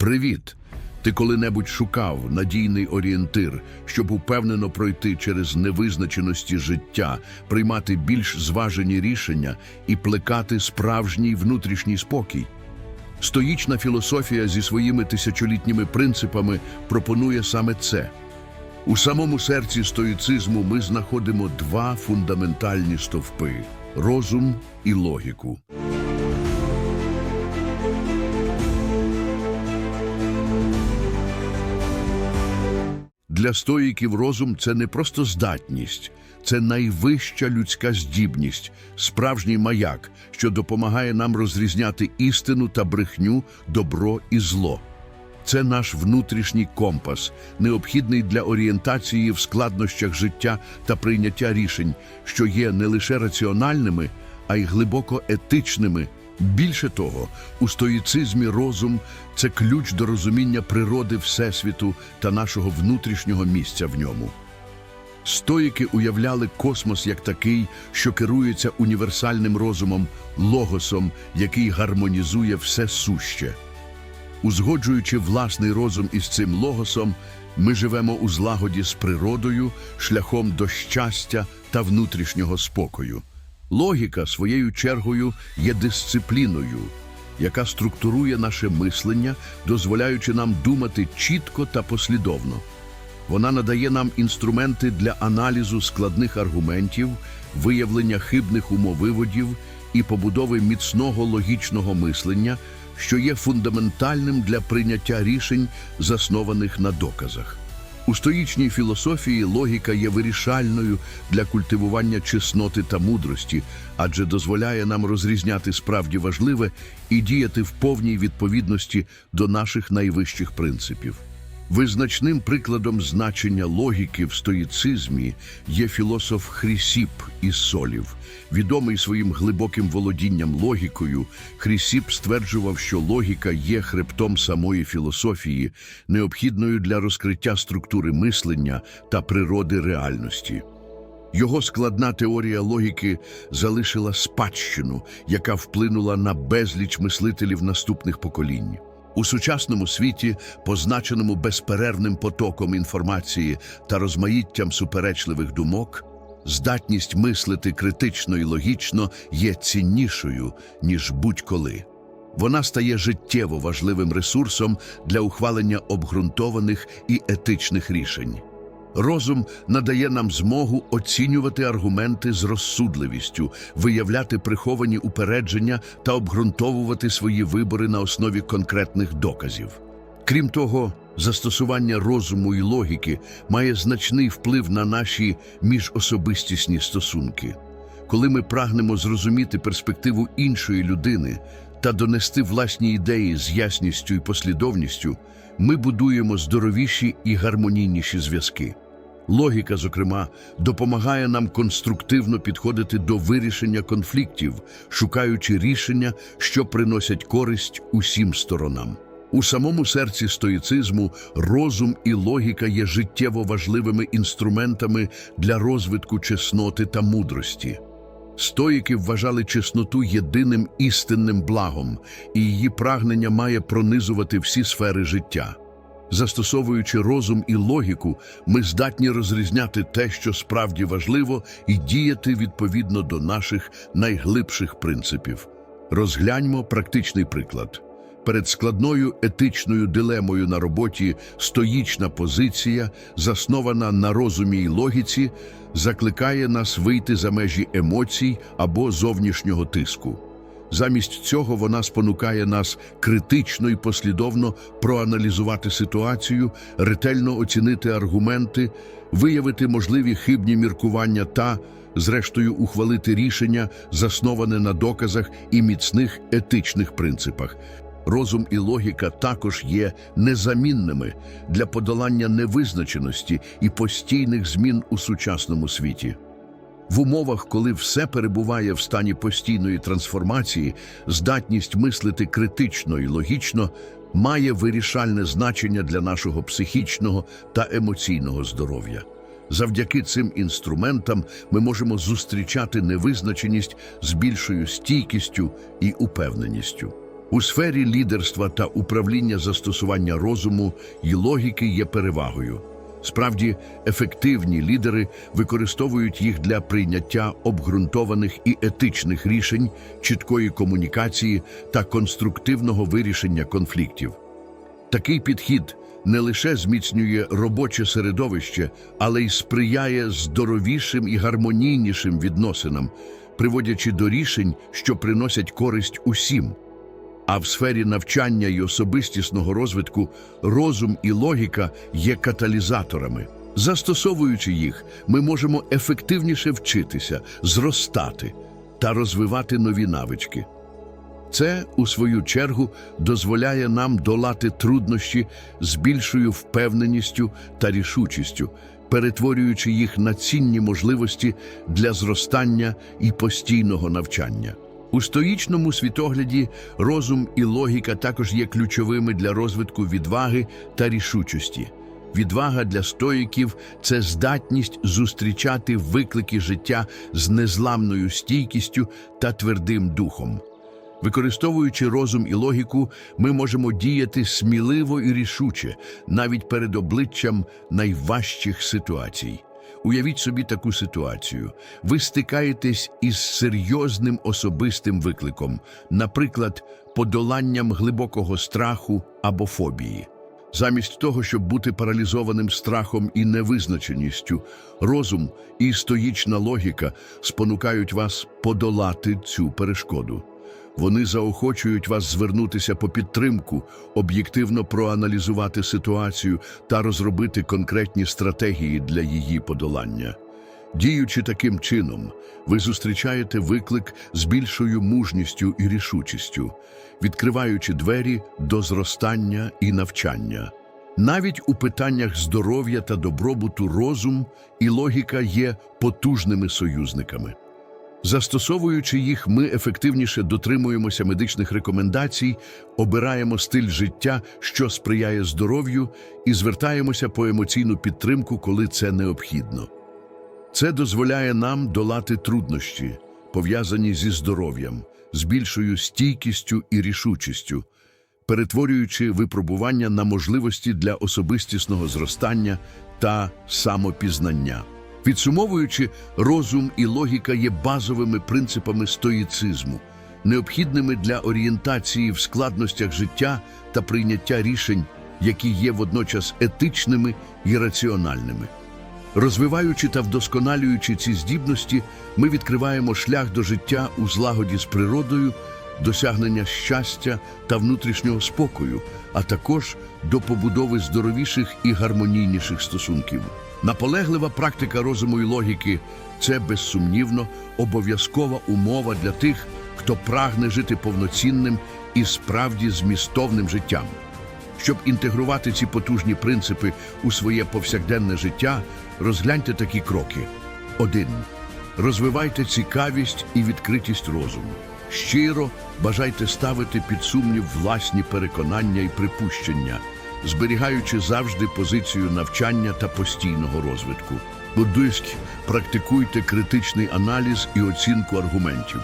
Привіт! Ти коли-небудь шукав надійний орієнтир, щоб упевнено пройти через невизначеності життя, приймати більш зважені рішення і плекати справжній внутрішній спокій? Стоїчна філософія зі своїми тисячолітніми принципами пропонує саме це. У самому серці стоїцизму ми знаходимо два фундаментальні стовпи розум і логіку. Для стоїків розум це не просто здатність, це найвища людська здібність, справжній маяк, що допомагає нам розрізняти істину та брехню, добро і зло. Це наш внутрішній компас, необхідний для орієнтації в складнощах життя та прийняття рішень, що є не лише раціональними, а й глибоко етичними. Більше того, у стоїцизмі розум це ключ до розуміння природи Всесвіту та нашого внутрішнього місця в ньому. Стоїки уявляли космос як такий, що керується універсальним розумом, логосом, який гармонізує все суще. Узгоджуючи власний розум із цим логосом, ми живемо у злагоді з природою, шляхом до щастя та внутрішнього спокою. Логіка, своєю чергою, є дисципліною, яка структурує наше мислення, дозволяючи нам думати чітко та послідовно. Вона надає нам інструменти для аналізу складних аргументів, виявлення хибних умовиводів і побудови міцного логічного мислення, що є фундаментальним для прийняття рішень, заснованих на доказах. У стоїчній філософії логіка є вирішальною для культивування чесноти та мудрості, адже дозволяє нам розрізняти справді важливе і діяти в повній відповідності до наших найвищих принципів. Визначним прикладом значення логіки в стоїцизмі є філософ Хрісіп із Солів. Відомий своїм глибоким володінням логікою, Хрісіп стверджував, що логіка є хребтом самої філософії, необхідною для розкриття структури мислення та природи реальності. Його складна теорія логіки залишила спадщину, яка вплинула на безліч мислителів наступних поколінь. У сучасному світі, позначеному безперервним потоком інформації та розмаїттям суперечливих думок, здатність мислити критично і логічно є ціннішою, ніж будь-коли. Вона стає життєво важливим ресурсом для ухвалення обґрунтованих і етичних рішень. Розум надає нам змогу оцінювати аргументи з розсудливістю, виявляти приховані упередження та обґрунтовувати свої вибори на основі конкретних доказів. Крім того, застосування розуму і логіки має значний вплив на наші міжособистісні стосунки. Коли ми прагнемо зрозуміти перспективу іншої людини та донести власні ідеї з ясністю і послідовністю, ми будуємо здоровіші і гармонійніші зв'язки. Логіка, зокрема, допомагає нам конструктивно підходити до вирішення конфліктів, шукаючи рішення, що приносять користь усім сторонам. У самому серці стоїцизму розум і логіка є життєво важливими інструментами для розвитку чесноти та мудрості. Стоїки вважали чесноту єдиним істинним благом, і її прагнення має пронизувати всі сфери життя. Застосовуючи розум і логіку, ми здатні розрізняти те, що справді важливо, і діяти відповідно до наших найглибших принципів. Розгляньмо практичний приклад. Перед складною етичною дилемою на роботі стоїчна позиція, заснована на розумі й логіці, закликає нас вийти за межі емоцій або зовнішнього тиску. Замість цього вона спонукає нас критично і послідовно проаналізувати ситуацію, ретельно оцінити аргументи, виявити можливі хибні міркування та, зрештою, ухвалити рішення, засноване на доказах і міцних етичних принципах. Розум і логіка також є незамінними для подолання невизначеності і постійних змін у сучасному світі. В умовах, коли все перебуває в стані постійної трансформації, здатність мислити критично і логічно має вирішальне значення для нашого психічного та емоційного здоров'я. Завдяки цим інструментам ми можемо зустрічати невизначеність з більшою стійкістю і упевненістю. У сфері лідерства та управління застосування розуму і логіки є перевагою. Справді, ефективні лідери використовують їх для прийняття обґрунтованих і етичних рішень, чіткої комунікації та конструктивного вирішення конфліктів. Такий підхід не лише зміцнює робоче середовище, але й сприяє здоровішим і гармонійнішим відносинам, приводячи до рішень, що приносять користь усім. А в сфері навчання і особистісного розвитку розум і логіка є каталізаторами. Застосовуючи їх, ми можемо ефективніше вчитися, зростати та розвивати нові навички. Це, у свою чергу, дозволяє нам долати труднощі з більшою впевненістю та рішучістю, перетворюючи їх на цінні можливості для зростання і постійного навчання. У стоїчному світогляді розум і логіка також є ключовими для розвитку відваги та рішучості. Відвага для стоїків це здатність зустрічати виклики життя з незламною стійкістю та твердим духом. Використовуючи розум і логіку, ми можемо діяти сміливо і рішуче, навіть перед обличчям найважчих ситуацій. Уявіть собі таку ситуацію. Ви стикаєтесь із серйозним особистим викликом, наприклад, подоланням глибокого страху або фобії. Замість того, щоб бути паралізованим страхом і невизначеністю, розум і стоїчна логіка спонукають вас подолати цю перешкоду. Вони заохочують вас звернутися по підтримку, об'єктивно проаналізувати ситуацію та розробити конкретні стратегії для її подолання. Діючи таким чином, ви зустрічаєте виклик з більшою мужністю і рішучістю, відкриваючи двері до зростання і навчання. Навіть у питаннях здоров'я та добробуту розум і логіка є потужними союзниками. Застосовуючи їх, ми ефективніше дотримуємося медичних рекомендацій, обираємо стиль життя, що сприяє здоров'ю, і звертаємося по емоційну підтримку, коли це необхідно. Це дозволяє нам долати труднощі, пов'язані зі здоров'ям, з більшою стійкістю і рішучістю, перетворюючи випробування на можливості для особистісного зростання та самопізнання. Підсумовуючи, розум і логіка є базовими принципами стоїцизму, необхідними для орієнтації в складностях життя та прийняття рішень, які є водночас етичними і раціональними. Розвиваючи та вдосконалюючи ці здібності, ми відкриваємо шлях до життя у злагоді з природою, досягнення щастя та внутрішнього спокою, а також до побудови здоровіших і гармонійніших стосунків. Наполеглива практика розуму і логіки це безсумнівно обов'язкова умова для тих, хто прагне жити повноцінним і справді змістовним життям. Щоб інтегрувати ці потужні принципи у своє повсякденне життя, розгляньте такі кроки. 1. Розвивайте цікавість і відкритість розуму. Щиро бажайте ставити під сумнів власні переконання і припущення, зберігаючи завжди позицію навчання та постійного розвитку. Будуйськ, практикуйте критичний аналіз і оцінку аргументів.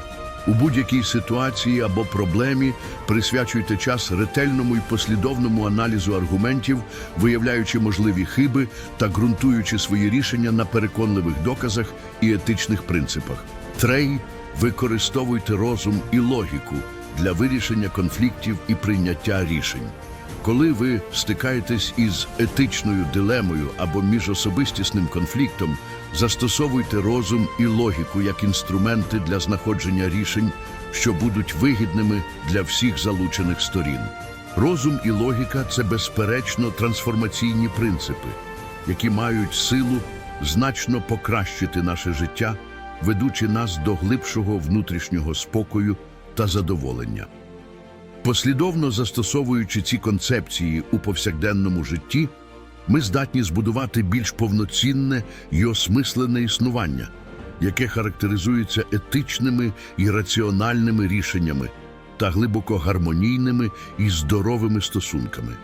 У будь-якій ситуації або проблемі присвячуйте час ретельному і послідовному аналізу аргументів, виявляючи можливі хиби та ґрунтуючи свої рішення на переконливих доказах і етичних принципах. Трей використовуйте розум і логіку для вирішення конфліктів і прийняття рішень. Коли ви стикаєтесь із етичною дилемою або міжособистісним конфліктом, застосовуйте розум і логіку як інструменти для знаходження рішень, що будуть вигідними для всіх залучених сторін. Розум і логіка це безперечно трансформаційні принципи, які мають силу значно покращити наше життя, ведучи нас до глибшого внутрішнього спокою та задоволення. Послідовно застосовуючи ці концепції у повсякденному житті, ми здатні збудувати більш повноцінне і осмислене існування, яке характеризується етичними і раціональними рішеннями та глибоко гармонійними і здоровими стосунками.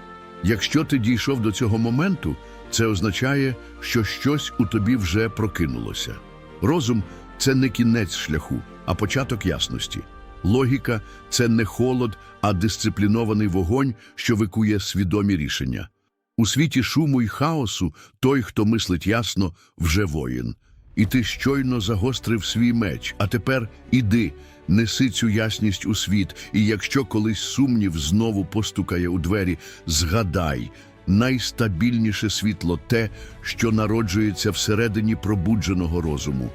Якщо ти дійшов до цього моменту, це означає, що щось у тобі вже прокинулося. Розум це не кінець шляху, а початок ясності. Логіка це не холод, а дисциплінований вогонь, що викує свідомі рішення. У світі шуму й хаосу той, хто мислить ясно, вже воїн. І ти щойно загострив свій меч, а тепер іди, неси цю ясність у світ, і якщо колись сумнів знову постукає у двері, згадай, найстабільніше світло те, що народжується всередині пробудженого розуму.